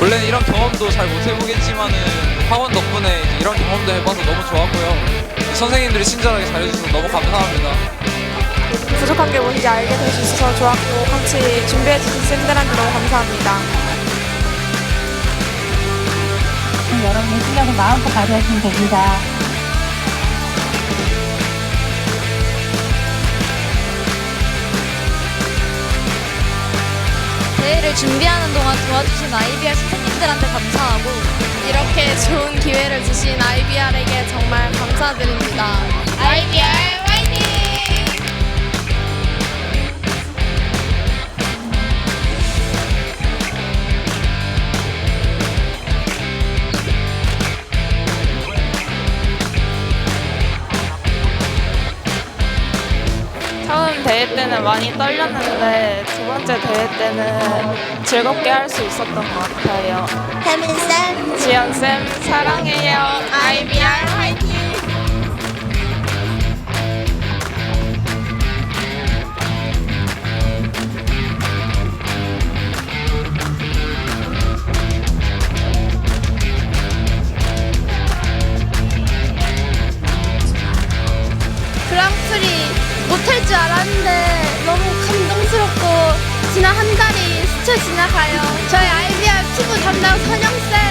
원래는 이런 경험도 잘 못 해보겠지만은 학원 덕분에 이런 경험도 해봐서 너무 좋았고요. 선생님들이 친절하게 잘해주셔서 너무 감사합니다. 부족한 게 뭔지 알게 될 수 있어서 좋았고 같이 준비해 주신 쌤들한테 너무 감사합니다. 여러분의 실력을 마음껏 발휘하시면 됩니다. 준비하는 동안 도와주신 IBR 선생님들한테 감사하고 이렇게 좋은 기회를 주신 IBR에게 정말 감사드립니다. IBR 처음 대회 때는 많이 떨렸는데 두 번째 대회 때는 즐겁게 할 수 있었던 것 같아요. 혜민쌤 지연쌤 사랑해요. 그 줄 알았는데 너무 감동스럽고 지난 한 달이 스쳐 지나가요. 저희 IBR 피부 담당 선영쌤